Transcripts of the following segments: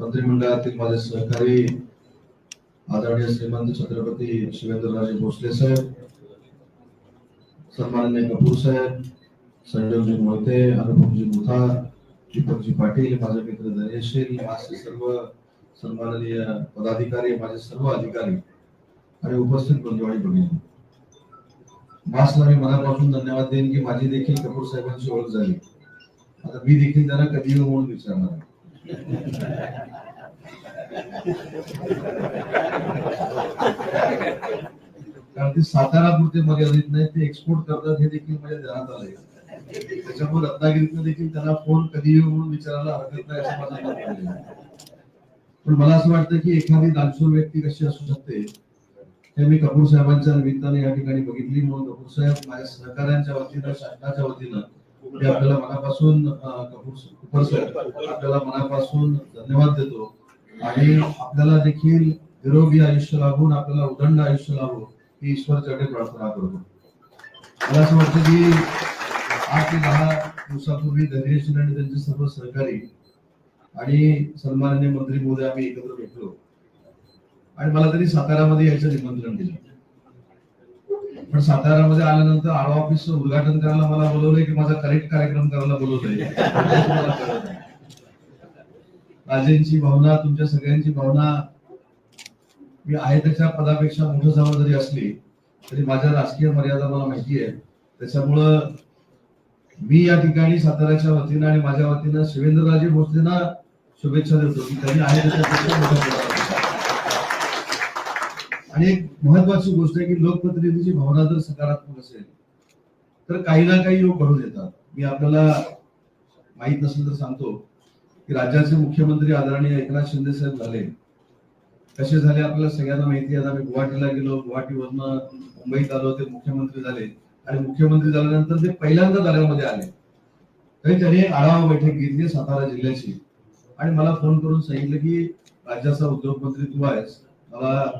मंत्रिमंडळातील माझे सहकारी आदरणीय श्रीमंत छत्रपती शिवेंद्रराजे भोसले साहेब सन्माननीय कपूर साहेब संजयजी मोहिते अनुभवजी मुथा दीपकजी पाटील माझे मित्र धनेशील माझे सर्व सन्माननीय पदाधिकारी माझे सर्व अधिकारी आणि उपस्थित बंधुवाडी आणि भगिनी मासला मी मनापासून धन्यवाद देईन की माझी देखील कपूर साहेबांची ओळख झाली आता मी देखील त्यांना कधी म्हणून विचारणार आहे. कारण ते सातारा पुरते मर्यादित नाही ते एक्सपोर्ट करतात हे देखील माझ्या ध्यानात आलंय त्याच्यामुळे रत्नागिरीतनं देखील त्यांना फोन कधी येऊ म्हणून विचारायला हरकत नाही असं माझं मत आहे. पण मला असं वाटतं की एखादी दानशूर व्यक्ती कशी असू शकते हे मी कपूर साहेबांच्या निमित्ताने या ठिकाणी बघितली म्हणून कपूर साहेब माझ्या सहकाऱ्यांच्या वतीनं शासनाच्या वतीनं मी आपल्याला मनापासून कपूर आपल्याला मनापासून धन्यवाद देतो. आणि आपल्याला देखील निरोगी आयुष्य लाभून आपल्याला उदंड आयुष्य लाभो ही ईश्वरच्याकडे प्रार्थना करतो. मला असं वाटतं की आठ ते दहा दिवसापूर्वी धैर्यशील आणि त्यांचे सर्व सहकारी आणि सन्माननीय मंत्री मोदी आम्ही एकत्र भेटलो. आणि मला तरी सातारामध्ये यायचं निमंत्रण दिलं. पण सातारामध्ये आल्यानंतर आळवा ऑफिसचं उद्घाटन करायला मला बोलवलंय की माझा करेक्ट कार्यक्रम करायला बोलवलंय राजेंची भावना तुमच्या सगळ्यांची भावना मी आहे त्याच्या पदापेक्षा मोठं जरी असली तरी माझ्या राजकीय मर्यादा मला माहिती आहे. त्याच्यामुळं मी या ठिकाणी साताऱ्याच्या वतीनं आणि माझ्या वतीनं शिवेंद्रराजे भोसलेंना शुभेच्छा देतो की त्यांनी आहे त्याच्यापेक्षा आणि एक महत्वाची गोष्ट आहे की लोकप्रतिनिधीची भावना जर सकारात्मक असेल तर काही ना काही योग घडून येतात. मी आपल्याला माहीत नसेल तर सांगतो की राज्याचे मुख्यमंत्री आदरणीय एकनाथ शिंदे साहेब झाले. कसे झाले आपल्याला सगळ्यांना माहिती आहे. आम्ही गुवाहाटीला गेलो गुवाहाटीवरनं मुंबईत आलो ते मुख्यमंत्री झाले. आणि मुख्यमंत्री झाल्यानंतर ते पहिल्यांदा दऱ्यामध्ये आले. तरी त्यांनी आढावा बैठक घेतली सातारा जिल्ह्याची. आणि मला फोन करून सांगितलं की राज्याचा उद्योग मंत्री तू आहेस. मला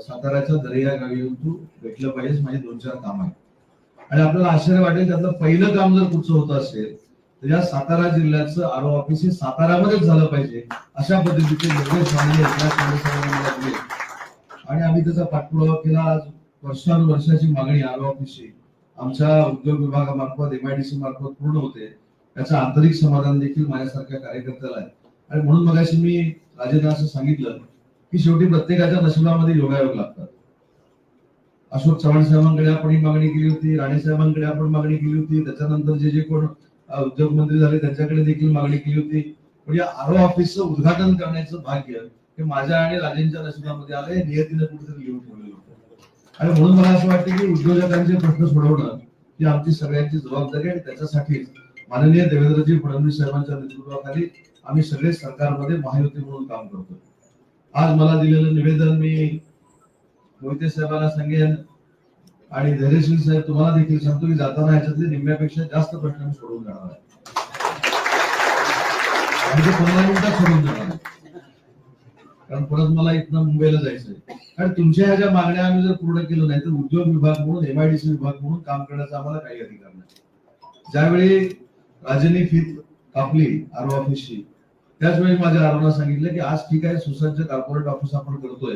साताऱ्याच्या दर्या गावी येऊन तू भेटलं पाहिजेस माझे दोन चार काम आहे आणि आपल्याला आश्चर्य वाटेल त्यातलं पहिलं काम जर कुठचं होत असेल तर या सातारा जिल्ह्याचं आरो ऑफिस हे सातारामध्येच झालं पाहिजे अशा पद्धतीचे निर्देश माननीय आणि आम्ही त्याचा पाठपुरावा केला. आज वर्षानुवर्षाची मागणी आरो ऑफिसची आमच्या उद्योग विभागामार्फत एमआयडीसी मार्फत पूर्ण होते. त्याचं आंतरिक समाधान देखील माझ्यासारख्या कार्यकर्त्याला आहे. आणि म्हणून मगाशी मी राजेंद्र असं सांगितलं की शेवटी प्रत्येकाच्या नशिबामध्ये योगायोग लागतात. अशोक चव्हाण साहेबांकडे आपण ही मागणी केली होती राणे साहेबांकडे आपण मागणी केली होती त्याच्यानंतर जे जे कोण उद्योग मंत्री झाले त्यांच्याकडे देखील मागणी केली होती. पण या आरो ऑफिसचं उद्घाटन करण्याचं भाग्य हे माझ्या आणि राजेंच्या नशिबामध्ये आलं हे नियतीनं कुठेतरी लिहून ठेवलेलं होतं. आणि म्हणून मला असं वाटतं की उद्योजकांचे प्रश्न सोडवणं ही आमची सगळ्यांची जबाबदारी आणि त्याच्यासाठी माननीय देवेंद्रजी फडणवीस साहेबांच्या नेतृत्वाखाली आम्ही सगळे सरकारमध्ये महायुती म्हणून काम करतो आज मला दिलेलं निवेदन मी मोहिते साहेबांना सांगेन आणि धैर्यशील साहेब तुम्हाला देखील सांगतो की जाताना ह्याच्यातले निम्म्यापेक्षा जास्त प्रश्न मी जाणार आहे. म्हणजे पंधरा मिनिटात सोडून जाणार आहे. कारण परत मला इथनं मुंबईला जायचंय. कारण तुमच्या ह्या ज्या मागण्या आम्ही जर पूर्ण केलं नाही तर उद्योग विभाग म्हणून एमआयडीसी विभाग म्हणून काम करण्याचा आम्हाला काही अधिकार नाही. ज्यावेळी राजेंनी फी कापली आरो ऑफिसची त्याच वेळी माझ्या आरोना सांगितलं की आज ठीक आहे सुसज्ज कॉर्पोरेट ऑफिस आपण करतोय.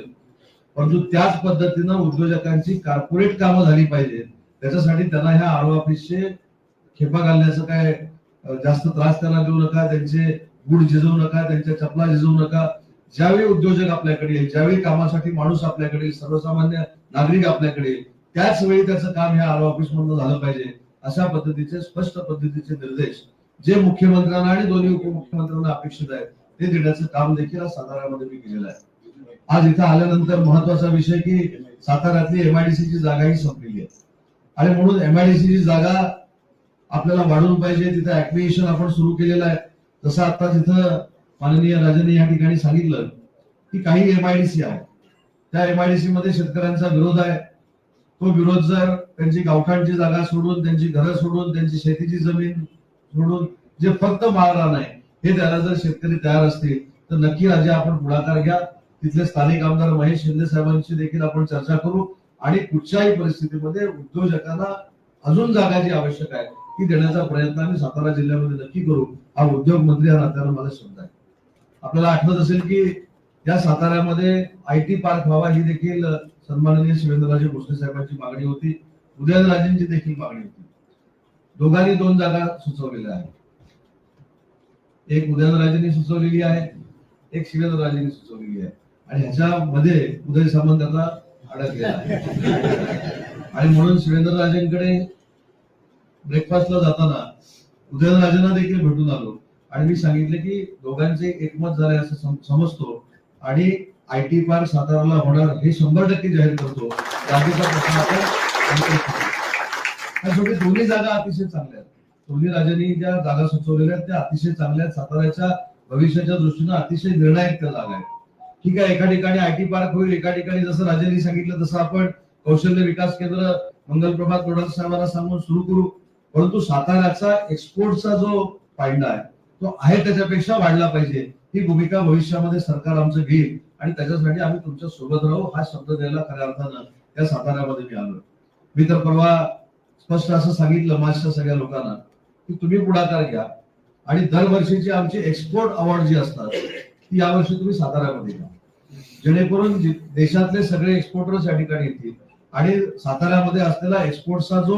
परंतु त्याच पद्धतीनं उद्योजकांची कॉर्पोरेट कामं झाली पाहिजे. त्याच्यासाठी त्यांना ह्या आरो ऑफिसचे खेपा घालण्याचं काय जास्त त्रास त्यांना देऊ नका त्यांचे गुड झिजवू नका त्यांच्या चपला झिजवू नका. ज्यावेळी उद्योजक आपल्याकडे येईल ज्यावेळी कामासाठी माणूस आपल्याकडे येईल सर्वसामान्य नागरिक आपल्याकडे येईल त्याच वेळी त्याचं काम ह्या आरो ऑफिस मधून झालं पाहिजे. अशा पद्धतीचे स्पष्ट पद्धतीचे निर्देश जे मुख्यमंत्र्यांना आणि दोन्ही उपमुख्यमंत्र्यांना अपेक्षित आहेत ते देण्याचं काम देखील आज साताऱ्यामध्ये मी केलेलं आहे. आज इथं आल्यानंतर महत्त्वाचा विषय की साताऱ्यातली एमआयडीसी ची जागा ही संपलेली आहे. आणि म्हणून एमआयडीसी ची जागा आपल्याला वाढवून पाहिजे तिथं ऍक्विएशन आपण सुरू केलेलं आहे. जसं आता तिथं माननीय राजांनी या ठिकाणी सांगितलं की काही एमआयडीसी आहे. त्या एमआयडीसी मध्ये शेतकऱ्यांचा विरोध आहे. तो विरोध जर त्यांची गावखांची जागा सोडून त्यांची घरं सोडून त्यांची शेतीची जमीन म्हणून जे फक्त माळरान आहे हे त्याला जर शेतकरी तयार असतील तर नक्की राजे आपण पुढाकार घ्या. तिथले स्थानिक आमदार महेश शिंदे साहेबांशी देखील आपण चर्चा करू आणि कुठच्याही परिस्थितीमध्ये उद्योजकांना अजून जागा जी आवश्यक आहे ती देण्याचा प्रयत्न आम्ही सातारा जिल्ह्यामध्ये नक्की करू. हा उद्योग मंत्री या नात्यानं मला शब्द आहे. आपल्याला आठवत असेल की या साताऱ्यामध्ये आय टी पार्क व्हावा ही देखील सन्माननीय शिवेंद्रराजे भोसले साहेबांची मागणी होती. उदयनराजेंची देखील मागणी होती. दोघांनी दोन जागा सुचवलेल्या आहेत. एक उदयनराजेंनी सुचवलेली आहे एक शिवेंद्रराजेंनी सुचवलेली आहे. आणि ह्याच्यामध्ये उदय सामंत आता अडकलेला आहे. आणि म्हणून शिवेंद्रराजेंकडे ब्रेकफास्टला जाताना उदयनराजेंना देखील भेटून आलो. आणि मी सांगितले की दोघांचे एकमत झाले असं समजतो. आणि आय टी पार्क साताराला होणार हे शंभर टक्के जाहीर करतो. जागेचा प्रश्न आपण संतोष दोन्ही जागा अतिशय चांगल्या आहेत. दोन्ही राजांनी ज्या जागा सुचवलेल्या आहेत त्या अतिशय चांगल्या आहेत. साताऱ्याच्या भविष्याच्या दृष्टीनं अतिशय निर्णायक त्या जागा आहेत. ठीक आहे एका ठिकाणी आय टी पार्क होईल एका ठिकाणी जसं राजांनी सांगितलं तसं आपण कौशल्य विकास केंद्र मंगलप्रभात प्रभात साहेबांना सांगून सुरू करू. परंतु साताऱ्याचा एक्सपोर्टचा जो फायदा आहे तो आहे त्याच्यापेक्षा वाढला पाहिजे. ही भूमिका भविष्यामध्ये सरकार आमचं घेईल आणि त्याच्यासाठी आम्ही तुमच्यासोबत राहू हा शब्द द्यायला खऱ्या अर्थानं या साताऱ्यामध्ये मी आलो मी तर परवा स्पष्ट असं सांगितलं माझ्या सगळ्या लोकांना की तुम्ही पुढाकार घ्या. आणि दरवर्षीची आमची एक्सपोर्ट अवॉर्ड जी असतात ती यावर्षी तुम्ही साताऱ्यामध्ये घ्या. जेणेकरून देशातले सगळे एक्सपोर्टर्स या ठिकाणी येतील. आणि साताऱ्यामध्ये असलेला एक्सपोर्टचा जो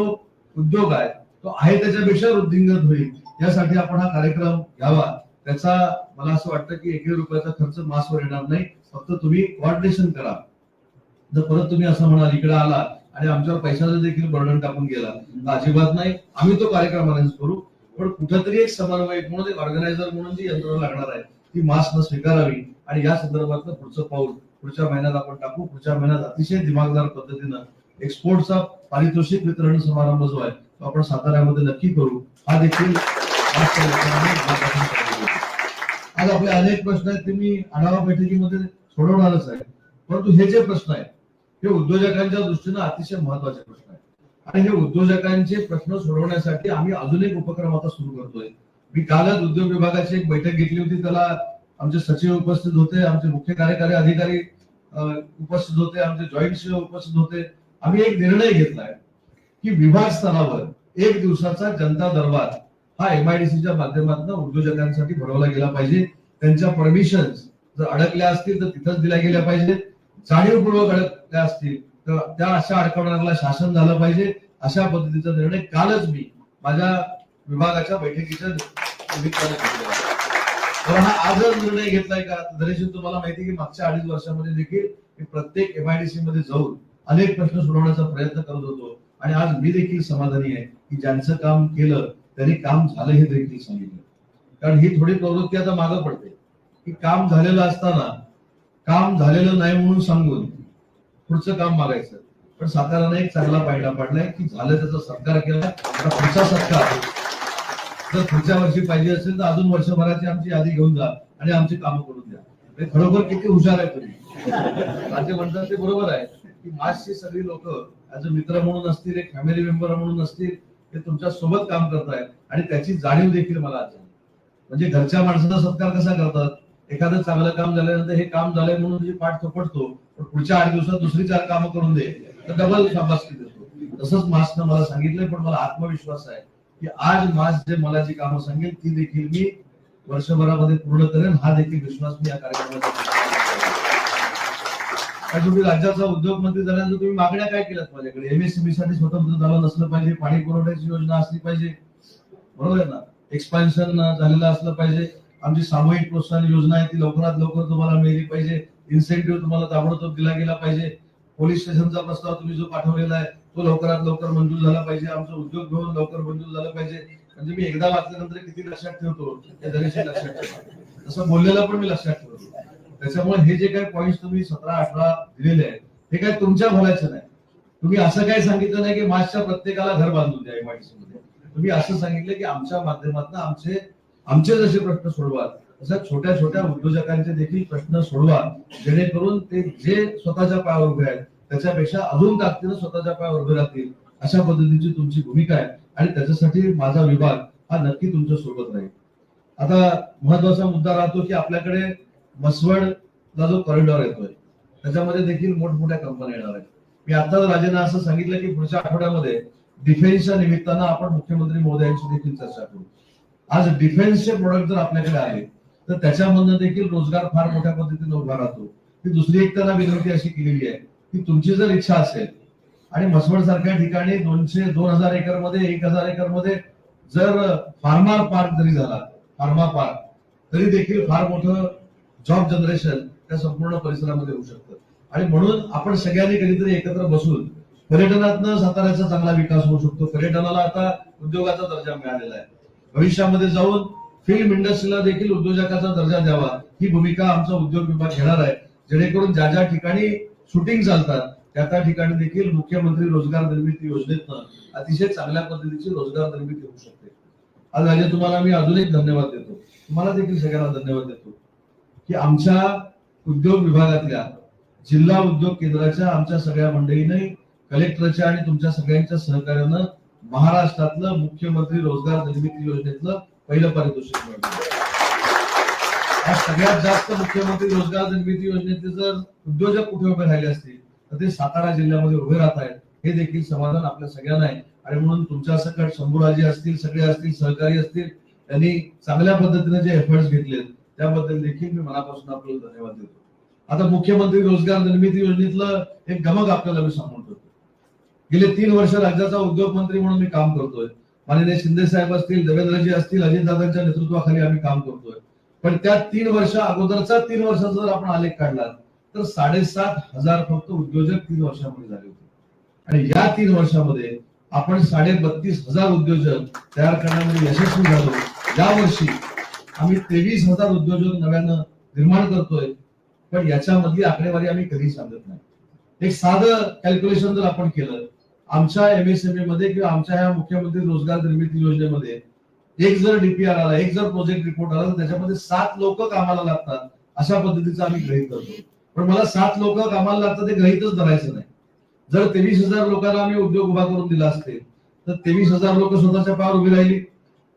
उद्योग आहे तो आहे त्याच्यापेक्षा वृद्धिंगत होईल. यासाठी आपण हा कार्यक्रम घ्यावा. त्याचा मला असं वाटतं की एकही रुपयाचा खर्च मासवर येणार नाही. फक्त तुम्ही कॉर्डिनेशन करा. जर परत तुम्ही असं म्हणाल इकडे आला आणि आमच्यावर पैशाचं देखील बर्डन टाकून गेला. अजिबात नाही. आम्ही तो कार्यक्रम अरेंज करू. पण कुठेतरी एक समन्वय म्हणून एक ऑर्गनायझर म्हणून जी यंत्रणा लागणार आहे ती मास्क स्वीकारावी. आणि या संदर्भातलं पुढचं पाऊल पुढच्या महिन्यात आपण टाकू. पुढच्या महिन्यात अतिशय दिमागदार पद्धतीनं एक्सपोर्टचा पारितोषिक वितरण समारंभ जो आहे तो आपण साताऱ्यामध्ये नक्की करू. हा देखील आज आपले अनेक प्रश्न आहेत ते मी आढावा बैठकीमध्ये सोडवणारच आहे. परंतु हे जे प्रश्न आहेत हे उद्योजकांच्या दृष्टीनं अतिशय महत्त्वाचे प्रश्न आहेत. आणि हे उद्योजकांचे प्रश्न सोडवण्यासाठी आम्ही अजून एक उपक्रम आता सुरू करतोय. मी कालच उद्योग विभागाची एक बैठक घेतली होती. त्याला आमचे सचिव उपस्थित होते आमचे मुख्य कार्यकारी अधिकारी उपस्थित होते आमचे जॉईंट सीओ उपस्थित होते. आम्ही एक निर्णय घेतलाय की विभाग स्तरावर एक दिवसाचा जनता दरबार हा एमआयडीसीच्या माध्यमातून उद्योजकांसाठी भरवला गेला पाहिजे. त्यांच्या परमिशन जर अडकल्या असतील तर तिथंच दिल्या गेल्या पाहिजेत. जाणीवपूर्वक अडकल्या असतील तर त्या अशा अडकवणाऱ्याला शासन झालं पाहिजे. अशा पद्धतीचा निर्णय कालच मी माझ्या विभागाच्या बैठकीच्या निमित्ताने घेतलेला तर हा आजच निर्णय घेतलाय का? दरेशील तुम्हाला माहिती की मागच्या अडीच वर्षामध्ये देखील मी प्रत्येक एमआयडीसी मध्ये जाऊन अनेक प्रश्न सोडवण्याचा प्रयत्न करत होतो. आणि आज मी देखील समाधानी आहे की ज्यांचं काम केलं त्यांनी काम झालं हे देखील सांगितलं. कारण ही थोडी प्रवृत्ती आता मागं पडते. की काम झालेलं असताना काम झालेलं नाही म्हणून सांगून पुढचं काम मागायचं. पण साताराने एक चांगला पायडा पाडलाय की झालं त्याचा सत्कार केला आता पुढचा सत्कार जर पुढच्या वर्षी पाहिजे असेल तर अजून वर्षभराची आमची यादी घेऊन जा आणि आमची कामं करून द्या. खरोखर किती हुशार आहे तुम्ही. राज्य म्हणतात ते बरोबर आहे की मासची सगळी लोक ऍज अ मित्र म्हणून असतील एक फॅमिली मेंबर म्हणून असतील ते तुमच्यासोबत काम करतायत आणि त्याची जाणीव देखील मला आज झाली. म्हणजे घरच्या माणसाचा सत्कार कसा करतात? एखादं चांगलं काम झाल्यानंतर हे काम झालंय म्हणून तुझी पाठ थोपटतो पण पुढच्या आठ दिवसात दुसरी चार कामं करून दे तर डबल शाबासकी देतो. तसंच मासनं मला सांगितलंय पण मला आत्मविश्वास आहे की आज मास जे मला जी कामं सांगेल ती देखील मी वर्षभरामध्ये पूर्ण करेन. हा देखील विश्वास मी या कार्यक्रमाचा तुम्ही राज्याचा उद्योग मंत्री झाल्यानंतर तुम्ही मागण्या काय केल्यात माझ्याकडे? एमएसएमई साठी स्वतंत्र झालं नसलं पाहिजे पाणी पुरवठ्याची योजना असली पाहिजे. बरोबर आहे ना? एक्सपान्शन झालेलं असलं पाहिजे. आमची सामूहिक प्रोत्साहन योजना आहे ती लवकरात लवकर तुम्हाला मिळाली पाहिजे. इन्सेंटिव्ह तुम्हाला ताबडतोब दिला गेला पाहिजे. पोलीस स्टेशनचा प्रस्ताव तुम्ही जो पाठवलेला आहे तो लवकरात लवकर मंजूर झाला पाहिजे. आमचं उद्योग भवन लवकर मंजूर झालं पाहिजे. म्हणजे मी एकदा वाचल्यानंतर किती लक्षात ठेवतो ते दरेशी लक्षात ठेवतो. तसं बोललेलं पण मी लक्षात ठेवतो. त्याच्यामुळे हे जे काही पॉईंट तुम्ही सतरा अठरा दिलेले आहेत हे काय तुमच्या भल्याचं नाही. तुम्ही असं काही सांगितलं नाही की मार्चच्या प्रत्येकाला घर बांधून द्या एमआयडीसी मध्ये. तुम्ही असं सांगितलं की आमच्या माध्यमातून आमचे आमचे जसे प्रश्न सोडवा तसं छोट्या छोट्या उद्योजकांचे देखील प्रश्न सोडवा जेणेकरून ते जे स्वतःच्या पायावर उभे आहेत त्याच्यापेक्षा अजून ताकदीनं स्वतःच्या पायावर उभे राहतील अशा पद्धतीची तुमची भूमिका आहे. आणि त्याच्यासाठी माझा विभाग हा नक्की तुमच्यासोबत राहील. आता महत्त्वाचा मुद्दा राहतो की आपल्याकडे मसवडला जो कॉरिडॉर येतोय त्याच्यामध्ये देखील मोठमोठ्या कंपन्या येणार आहेत. मी आता राजेंना असं सांगितलं की पुढच्या आठवड्यामध्ये डिफेन्सच्या निमित्तानं आपण मुख्यमंत्री महोदयांशी देखील चर्चा करू. आज डिफेन्सचे प्रोडक्ट जर आपल्याकडे आले तर त्याच्यामधनं देखील रोजगार फार मोठ्या पद्धतीने उभा राहतो. ही दुसरी एक त्यांना विनंती अशी केलेली आहे की तुमची जर इच्छा असेल आणि म्हसवड सारख्या ठिकाणी दोनशे दोन हजार एकरमध्ये एक हजार एकरमध्ये जर फार्मा पार्क जरी झाला फार्मा पार्क तरी देखील फार मोठं जॉब जनरेशन त्या संपूर्ण परिसरामध्ये होऊ शकतं. आणि म्हणून आपण सगळ्यांनी कधीतरी एकत्र बसून पर्यटनातनं साताऱ्याचा चांगला विकास होऊ शकतो. पर्यटनाला आता उद्योगाचा दर्जा मिळालेला आहे. भविष्यामध्ये जाऊन फिल्म इंडस्ट्रीला देखील उद्योजकाचा दर्जा द्यावा. ही भूमिका आमचा उद्योग विभाग घेणार आहे. जेणेकरून ज्या ज्या ठिकाणी शूटिंग चालतात त्या त्या ठिकाणी देखील मुख्यमंत्री रोजगार निर्मिती योजनेतनं अतिशय चांगल्या पद्धतीची रोजगार निर्मिती होऊ शकते. आज अजय तुम्हाला मी अजून एक धन्यवाद देतो. तुम्हाला देखील सगळ्यांना धन्यवाद देतो. की आमच्या उद्योग विभागातल्या जिल्हा उद्योग केंद्राच्या आमच्या सगळ्या मंडळीने कलेक्टरच्या आणि तुमच्या सगळ्यांच्या सहकार्यानं महाराष्ट्रातलं मुख्यमंत्री रोजगार निर्मिती योजनेतलं पहिलं पारितोषिक मिळालं सगळ्यात जास्त मुख्यमंत्री रोजगार निर्मिती योजनेचे जर उद्योजक कुठे उभे राहिले असतील तर ते सातारा जिल्ह्यामध्ये उभे राहत आहेत. हे देखील समाधान आपल्या सगळ्यांना आहे. आणि म्हणून तुमच्या सकट शंभूराजी असतील सगळे असतील सहकारी असतील त्यांनी चांगल्या पद्धतीने जे एफर्ट्स घेतले त्याबद्दल देखील मी मनापासून आपल्याला धन्यवाद देतो. आता मुख्यमंत्री रोजगार निर्मिती योजनेतलं एक गमक आपल्याला मी सांगून ठेवतो. गेले तीन वर्ष राज्याचा उद्योग मंत्री म्हणून मी काम करतोय. माननीय शिंदे साहेब असतील देवेंद्रजी असतील अजितदादांच्या नेतृत्वाखाली आम्ही काम करतोय. पण त्या तीन वर्ष अगोदरचा तीन वर्षाचा जर आपण आलेख काढला तर साडेसात हजार फक्त उद्योजक तीन वर्षामध्ये झाले होते. आणि या तीन वर्षामध्ये आपण साडे बत्तीस हजार उद्योजक तयार करण्यामध्ये यशस्वी झालो. या वर्षी आम्ही तेवीस हजार उद्योजक नव्यानं निर्माण करतोय पण याच्यामधली आकडेवारी आम्ही कधी सांगत नाही. एक साधं कॅल्क्युलेशन जर आपण केलं आमच्या एमएसएमई मध्ये किंवा आमच्या ह्या मुख्यमंत्री रोजगार निर्मिती योजनेमध्ये एक जर डीपीआर आला एक जर प्रोजेक्ट रिपोर्ट आला तर त्याच्यामध्ये सात लोक कामाला लागतात अशा पद्धतीचं आम्ही ग्रहित करतो. पण मला सात लोक कामाला लागतात ते ग्रहितच धरायचं नाही. जर तेवीस हजार लोकांना आम्ही उद्योग उभा करून दिला असते तर तेवीस हजार लोक स्वतःच्या पायावर उभी राहिली.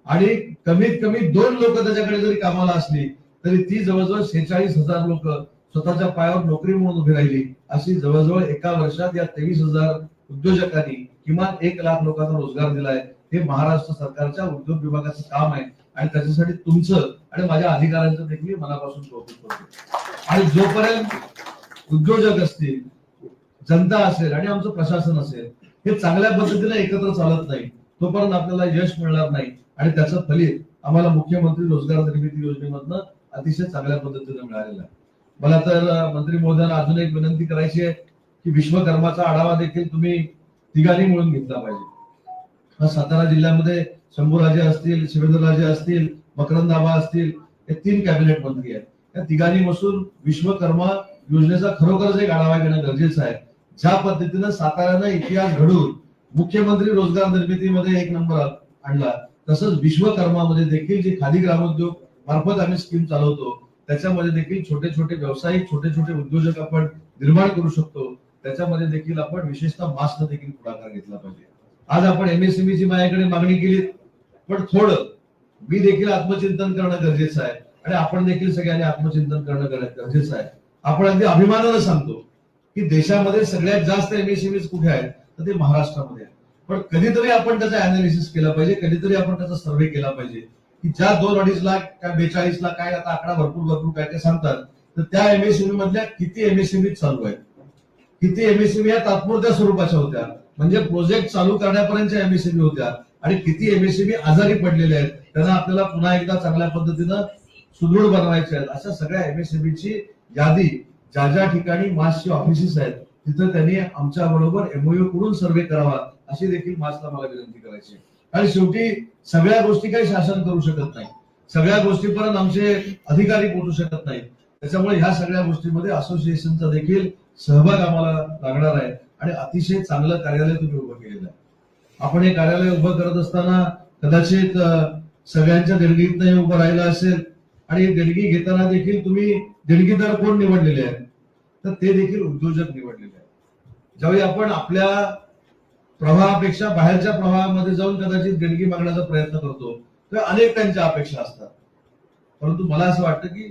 आणि कमीत कमी दोन लोक त्याच्याकडे जरी कामाला असली तरी ती जवळजवळ शेहेचाळीस हजार लोक स्वतःच्या पायावर नोकरी म्हणून उभी राहिली अशी जवळजवळ एका वर्षात या तेवीस हजार उद्योजकांनी किमान एक लाख लोकांना रोजगार दिलाय. हे महाराष्ट्र सरकारच्या उद्योग विभागाचं काम आहे. आणि त्याच्यासाठी तुमचं आणि माझ्या अधिकाऱ्यांचं देखील मनापासून कौतुक करतो. आणि जोपर्यंत उद्योजक असतील जनता असेल आणि आमचं प्रशासन असेल हे चांगल्या पद्धतीने एकत्र चालत नाही तोपर्यंत आपल्याला यश मिळणार नाही. आणि त्याचं फलित आम्हाला मुख्यमंत्री रोजगार निर्मिती योजनेमधनं अतिशय चांगल्या पद्धतीने मिळालेलं आहे. मला तर मंत्री महोदयांना अजून एक विनंती करायची आहे. की विश्वकर्माचा आढावा देखील तुम्ही तिघांनी मिळून घेतला पाहिजे. सातारा जिल्ह्यामध्ये शंभूराजे असतील शिवेंद्रराजे असतील मकरंदाबा असतील हे तीन कॅबिनेट मंत्री आहेत. या तिघांनी बसून विश्वकर्मा योजनेचा खरोखरच एक आढावा घेणं गरजेचं आहे. ज्या पद्धतीनं साताऱ्यानं इतिहास घडून मुख्यमंत्री रोजगार निर्मितीमध्ये एक नंबर आणला तसंच विश्वकर्मामध्ये देखील जे खादी ग्रामोद्योग मार्फत आम्ही स्कीम चालवतो त्याच्यामध्ये देखील छोटे छोटे व्यावसायिक छोटे छोटे उद्योजक आपण निर्माण करू शकतो. त्याच्यामध्ये देखील आपण विशेषतः मास्क देखील पुढाकार घेतला पाहिजे. आज आपण एमएसएमईची माझ्याकडे मागणी केली पण थोडं मी देखील आत्मचिंतन करणं गरजेचं आहे आणि आपण देखील सगळ्यांनी आत्मचिंतन करणं गरजेचं आहे. आपण अगदी अभिमानानं सांगतो की देशामध्ये सगळ्यात जास्त एमएसएमईज कुठे आहेत तर ते महाराष्ट्रामध्ये आहे पण कधीतरी आपण त्याचा अनालिसिस केला पाहिजे कधीतरी आपण त्याचा सर्व्हे केला पाहिजे की ज्या दोन अडीच लाख काय बेचाळीस लाख काय आता आकडा भरपूर भरपूर काय काय सांगतात तर त्या एमएसएमई मधल्या किती एमएसएमई चालू आहेत? किती एमएससीबी या तात्पुरत्या स्वरूपाच्या होत्या. म्हणजे प्रोजेक्ट चालू करण्यापर्यंतच्या एमएससीबी होत्या. आणि किती एमएससीबी आजारी पडलेल्या आहेत त्यांना आपल्याला पुन्हा एकदा चांगल्या पद्धतीनं सुदृढ बनवायचे आहेत अशा सगळ्या एमएससीबीची ची यादी ज्या ज्या ठिकाणी मासची ऑफिसेस आहेत तिथं त्यांनी आमच्या बरोबर एमओयू करून सर्वे करावा अशी देखील मासला मला विनंती करायची आहे. आणि शेवटी सगळ्या गोष्टी काही शासन करू शकत नाही. सगळ्या गोष्टीपर्यंत आमचे अधिकारी पोहोचू शकत नाही त्याच्यामुळे ह्या सगळ्या गोष्टीमध्ये असोसिएशनचा देखील सहभाग आम्हाला लागणार आहे. आणि अतिशय चांगलं कार्यालय तुम्ही उभं केलेलं आहे. आपण हे कार्यालय उभं करत असताना कदाचित सगळ्यांच्या देणगीतनं हे उभं राहिलं असेल. आणि देणगी घेताना देखील तुम्ही देणगीदार कोण निवडलेले आहेत? तर ते देखील उद्योजक निवडलेले आहेत. ज्यावेळी आपण आपल्या प्रवाहापेक्षा बाहेरच्या प्रवाहामध्ये जाऊन कदाचित देणगी मागण्याचा प्रयत्न करतो तर अनेक त्यांच्या अपेक्षा असतात. परंतु मला असं वाटतं की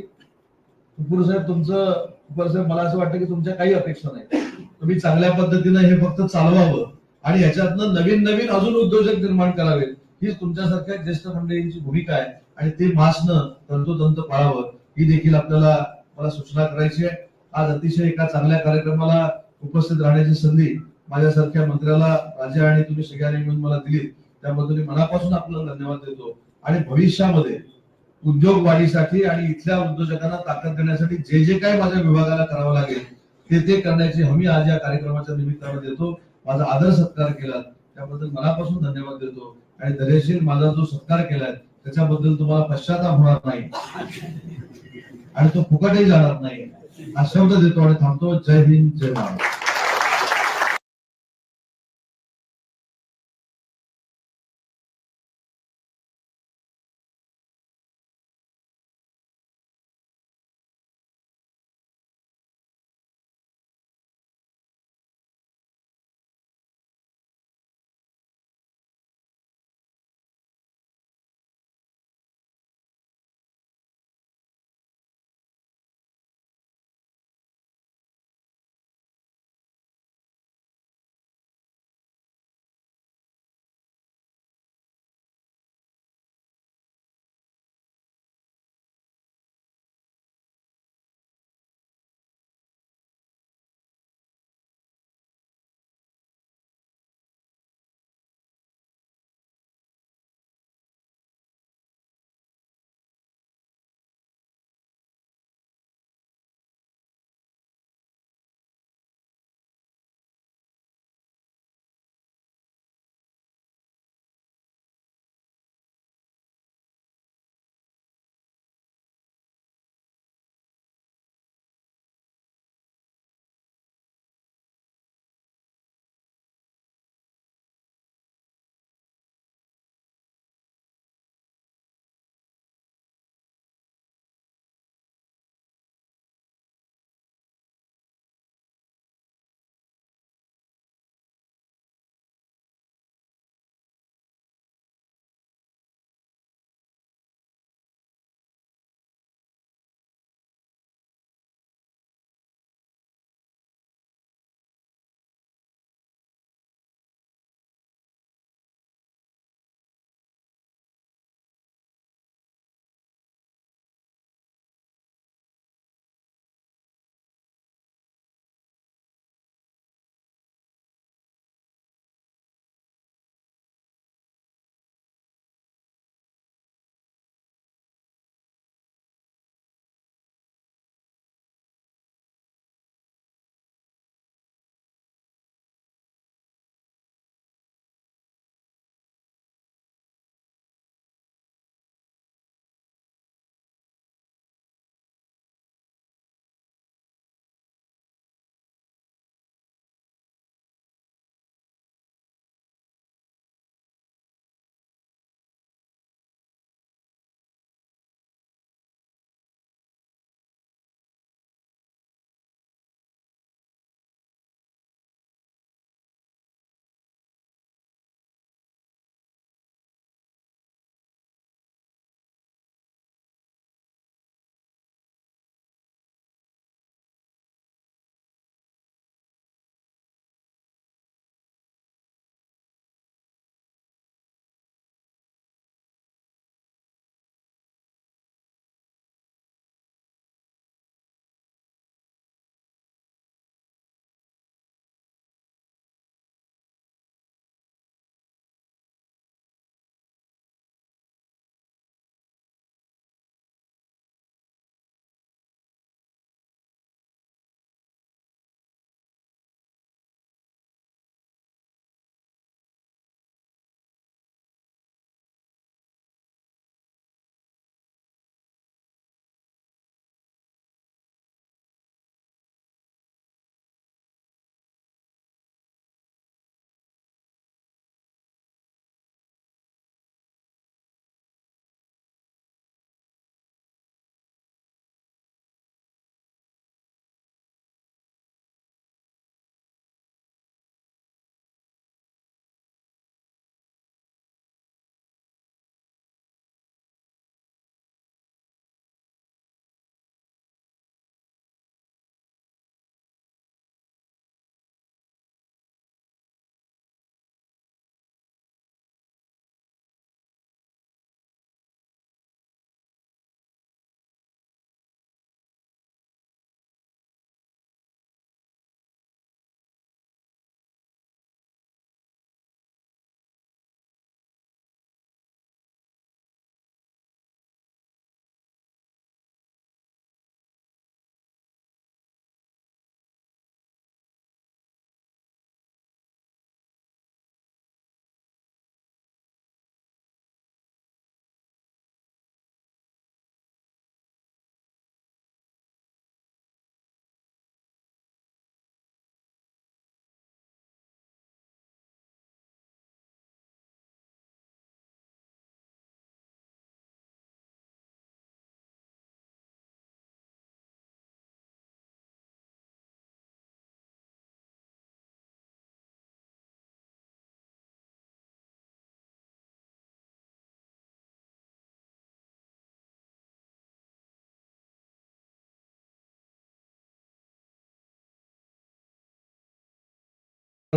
कुपूर साहेब तुमचं कुपर मला असं वाटतं की तुमच्या काही अपेक्षा नाही. तुम्ही चांगल्या पद्धतीनं हे फक्त चालवावं आणि ह्याच्यातनं नवीन नवीन अजून उद्योजक निर्माण करावेत. हीच तुमच्यासारख्या ज्येष्ठ मंडळींची भूमिका आहे आणि ते मासणं तंतोतंत पाळावं. ही देखील आपल्याला मला सूचना करायची आहे. आज अतिशय एका चांगल्या कार्यक्रमाला उपस्थित राहण्याची संधी माझ्यासारख्या मंत्र्याला राजा आणि तुम्ही सगळ्यांनी मिळून मला दिली त्याबद्दल मनापासून आपल्याला धन्यवाद देतो. आणि भविष्यामध्ये उद्योग वाढीसाठी आणि इथल्या उद्योजकांना ताकद देण्यासाठी जे जे काही माझ्या विभागाला करावं लागेल ते ते करण्याची हमी आज या कार्यक्रमाच्या निमित्तानं देतो. माझा आदर सत्कार केला त्याबद्दल मनापासून धन्यवाद देतो. आणि धैर्यशील माझा जो सत्कार केलाय त्याच्याबद्दल तुम्हाला पश्चाताप होणार नाही. आणि तो फुकटही जाणार नाही. हा शब्द देतो आणि थांबतो. जय हिंद जय महाराष्ट्र.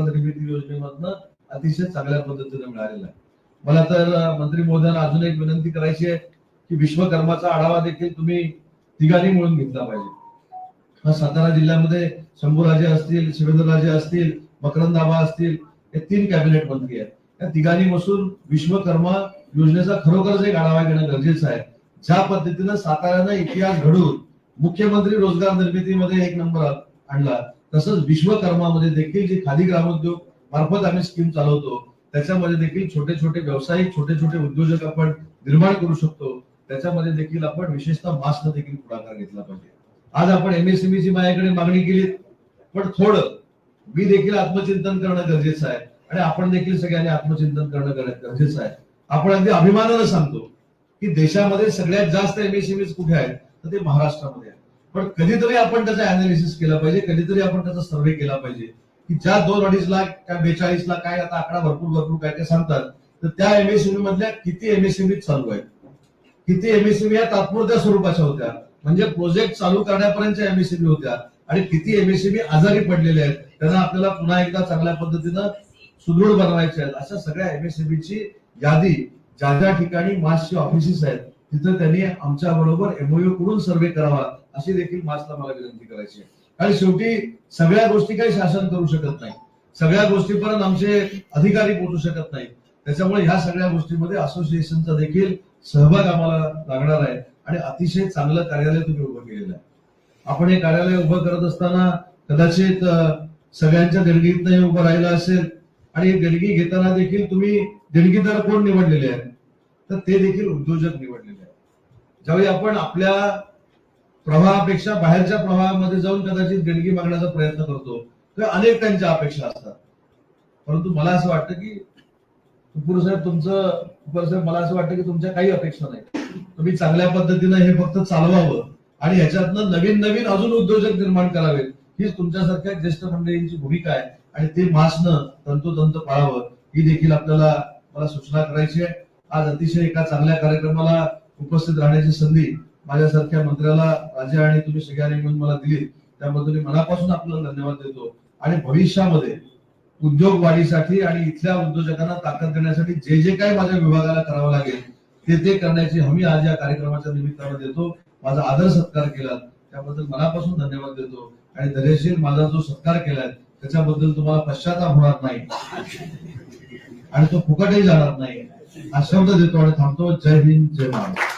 निर्मिती योजनेमधनं अतिशय चांगल्या पद्धतीने मिळालेला आहे. मला तर मंत्री महोदयांना अजून एक विनंती करायची आहे की विश्वकर्माचा आढावा देखील तुम्ही तिघांनी मिळून घेतला पाहिजे. हा सातारा जिल्ह्यामध्ये शंभूराजे असतील शिवेंद्रराजे असतील मकरंदाबा असतील हे तीन कॅबिनेट मंत्री आहेत. या तिघांनी बसून विश्वकर्मा योजनेचा खरोखरच एक आढावा घेणं गरजेचं आहे. ज्या पद्धतीनं साताऱ्यानं इतिहास घडवून मुख्यमंत्री रोजगार निर्मितीमध्ये एक नंबर आणला तसंच विश्वकर्मामध्ये देखील जी खादी ग्रामोद्योग मार्फत आम्ही स्कीम चालवतो त्याच्यामध्ये देखील छोटे छोटे व्यावसायिक छोटे छोटे उद्योजक आपण निर्माण करू शकतो. त्याच्यामध्ये देखील आपण विशेषतः मास्क देखील पुढाकार घेतला पाहिजे. आज आपण एमएसएमईची माझ्याकडे मागणी केली पण थोडं मी देखील आत्मचिंतन करणं गरजेचं आहे आणि आपण देखील सगळ्यांनी आत्मचिंतन करणं गरजेचं आहे. आपण अगदी अभिमानानं सांगतो की देशामध्ये सगळ्यात जास्त एमएसएमईज कुठे आहेत? तर ते महाराष्ट्रामध्ये आहे पण कधीतरी आपण त्याचा अनालिसिस केला पाहिजे कधीतरी आपण त्याचा सर्व्हे केला पाहिजे. की ज्या दोन अडीच लाख त्या बेचाळीस लाख काय आता आकडा भरपूर भरपूर काय काय सांगतात तर त्या एमएसएमई मधल्या किती एमएसएमई चालू आहेत? किती एमएसएमई या तात्पुरत्या स्वरूपाच्या होत्या? म्हणजे प्रोजेक्ट चालू करण्यापर्यंतच्या एमएसएमई होत्या. आणि किती एमएसएमई आजारी पडलेले आहेत त्यांना आपल्याला पुन्हा एकदा चांगल्या पद्धतीनं सुदृढ बनवायचे आहेत. अशा सगळ्या एमएसएमईची यादी ज्या ज्या ठिकाणी मासची ऑफिसेस आहेत तिथं त्यांनी आमच्या बरोबर एमओयू कडून सर्वे करावा. अशी देखील मासला मला विनंती करायची आहे. आणि शेवटी सगळ्या गोष्टी काही शासन करू शकत नाही. सगळ्या गोष्टीपर्यंत आमचे अधिकारी पोहोचू शकत नाही. त्याच्यामुळे ह्या सगळ्या गोष्टीमध्ये असोसिएशनचा देखील सहभाग आम्हाला लागणार आहे. आणि अतिशय चांगलं कार्यालय तुम्ही उभं केलेलं आहे. आपण हे कार्यालय उभं करत असताना कदाचित सगळ्यांच्या देणगीत हे उभं राहिलं असेल. आणि देणगी घेताना देखील तुम्ही देणगीदार कोण निवडलेले आहेत? तर ते देखील उद्योजक निवडलेले आहेत. ज्यावेळी आपण आपल्या प्रवाहापेक्षा बाहेरच्या प्रवाहामध्ये जाऊन कदाचित देणगी मागण्याचा प्रयत्न करतो. किंवा अनेक त्यांच्या अपेक्षा असतात. परंतु मला असं वाटतं की तुपूर साहेब तुमचं साहेब मला असं वाटतं की तुमच्या काही अपेक्षा नाही. तुम्ही चांगल्या पद्धतीनं हे फक्त चालवावं आणि ह्याच्यातनं नवीन नवीन अजून उद्योजक निर्माण करावेत. हीच तुमच्यासारख्या ज्येष्ठ मंडळींची भूमिका आहे आणि ते मासनं तंतोतंत पाळावं. ही देखील आपल्याला मला सूचना करायची आहे. आज अतिशय एका चांगल्या कार्यक्रमाला उपस्थित राहण्याची संधी माझ्यासारख्या मंत्र्याला राजा आणि तुम्ही सगळ्यांनी मिळून मला दिली त्याबद्दल मी मनापासून आपल्याला धन्यवाद देतो. आणि भविष्यामध्ये उद्योग वाढीसाठी आणि इथल्या उद्योजकांना ताकद देण्यासाठी जे जे काही माझ्या विभागाला करावं लागेल ते ते करण्याची हमी आज या कार्यक्रमाच्या निमित्तानं देतो. माझा आदर सत्कार केला त्याबद्दल मनापासून धन्यवाद देतो. आणि दर्याशील माझा जो सत्कार केलाय त्याच्याबद्दल तुम्हाला पश्चाताप होणार नाही. आणि तो फुकटही जाणार नाही. हा शब्द देतो आणि थांबतो. जय हिंद जय महाराष्ट्र